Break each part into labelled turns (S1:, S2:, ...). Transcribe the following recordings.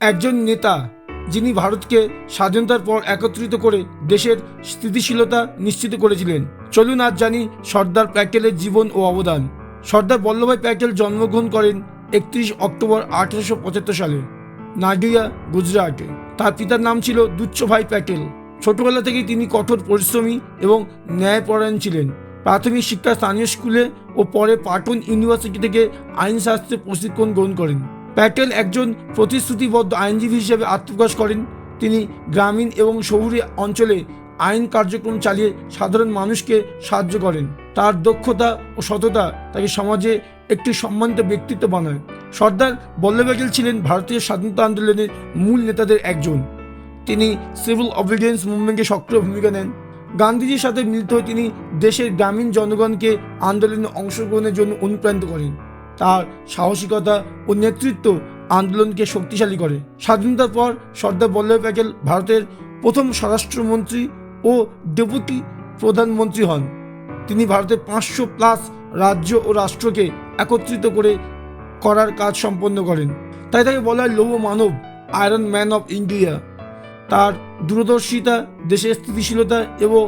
S1: একজন নেতা যিনি ভারতকে স্বাধীনতার পর একত্রিত করে দেশের স্থিতিশীলতা নিশ্চিত করেছিলেন। চলুন আজ জানি সর্দার প্যাটেলের জীবন ও অবদান। সর্দার বল্লভভাই প্যাটেল জন্মগ্রহণ করেন একত্রিশ অক্টোবর আঠারোশো পঁচাত্তর সালে নাডিয়া গুজরাটে। তার পিতার নাম ছিল দুচ্ছভাই প্যাটেল। ছোটবেলা থেকেই তিনি কঠোর পরিশ্রমী এবং ন্যায়পরায়ণ ছিলেন। প্রাথমিক শিক্ষা স্থানীয় স্কুলে ও পরে পাটন ইউনিভার্সিটি থেকে আইনশাস্ত্রে প্রশিক্ষণ গ্রহণ করেন। প্যাটেল একজন প্রতিশ্রুতিবদ্ধ আইনজীবী হিসেবে আত্মপ্রকাশ করেন। তিনি গ্রামীণ এবং শহুরে অঞ্চলে আইন কার্যক্রম চালিয়ে সাধারণ মানুষকে সাহায্য করেন। তার দক্ষতা ও সততা তাকে সমাজে একটি সম্মানিত ব্যক্তিত্ব বানায়। সর্দার বল্লভ প্যাটেল ছিলেন ভারতীয় স্বাধীনতা আন্দোলনের মূল নেতাদের একজন। তিনি সিভিল অবিডিয়েন্স মুভমেন্টে সক্রিয় ভূমিকা নেন। গান্ধীজির সাথে মিলিত হয়ে তিনি দেশের গ্রামীণ জনগণকে আন্দোলনে অংশগ্রহণের জন্য অনুপ্রাণিত করেন। তার সাহসিকতা ও নেতৃত্ব আন্দোলনকে শক্তিশালী করে। স্বাধীনতার পর সর্দার বল্লভ প্যাটেল ভারতের প্রথম স্বরাষ্ট্রমন্ত্রী ও ডেপুটি প্রধানমন্ত্রী হন। তিনি ভারতের পাঁচশো প্লাস রাজ্য ও রাষ্ট্রকে একত্রিত করে করার কাজ সম্পন্ন করেন। তাই তাকে বলা হয় লৌহ মানব, আয়রন ম্যান অফ ইন্ডিয়া। তার দূরদর্শিতা, দেশের স্থিতিশীলতা এবং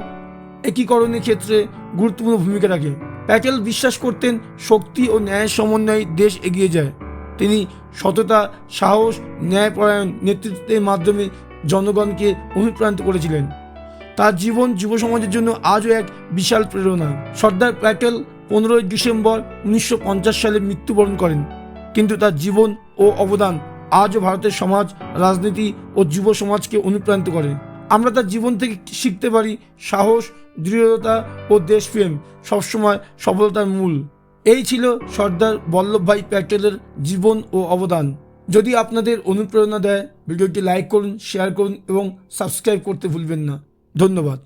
S1: একীকরণের ক্ষেত্রে গুরুত্বপূর্ণ ভূমিকা রাখে। প্যাটেল বিশ্বাস করতেন শক্তি ও ন্যায়ের সমন্বয়ে দেশ এগিয়ে যায়। তিনি সততা, সাহস, ন্যায়পরায়ণ নেতৃত্বের মাধ্যমে জনগণকে অনুপ্রাণিত করেছিলেন। তার জীবন যুব সমাজের জন্য আজও এক বিশাল প্রেরণা। সর্দার প্যাটেল পনেরোই ডিসেম্বর উনিশশো পঞ্চাশ সালে মৃত্যুবরণ করেন। কিন্তু তার জীবন ও অবদান আজও ভারতের সমাজ, রাজনীতি ও যুব সমাজকে অনুপ্রাণিত করে। আমরা তার জীবন থেকে শিখতে পারি সাহস, দৃঢ়তা ও দেশপ্রেম, সবসময় সফলতার মূল। এই ছিল সর্দার বল্লভভাই প্যাটেলের জীবন ও অবদান। যদি আপনাদের অনুপ্রেরণা দেয়, ভিডিওটি লাইক করুন, শেয়ার করুন এবং সাবস্ক্রাইব করতে ভুলবেন না। ধন্যবাদ।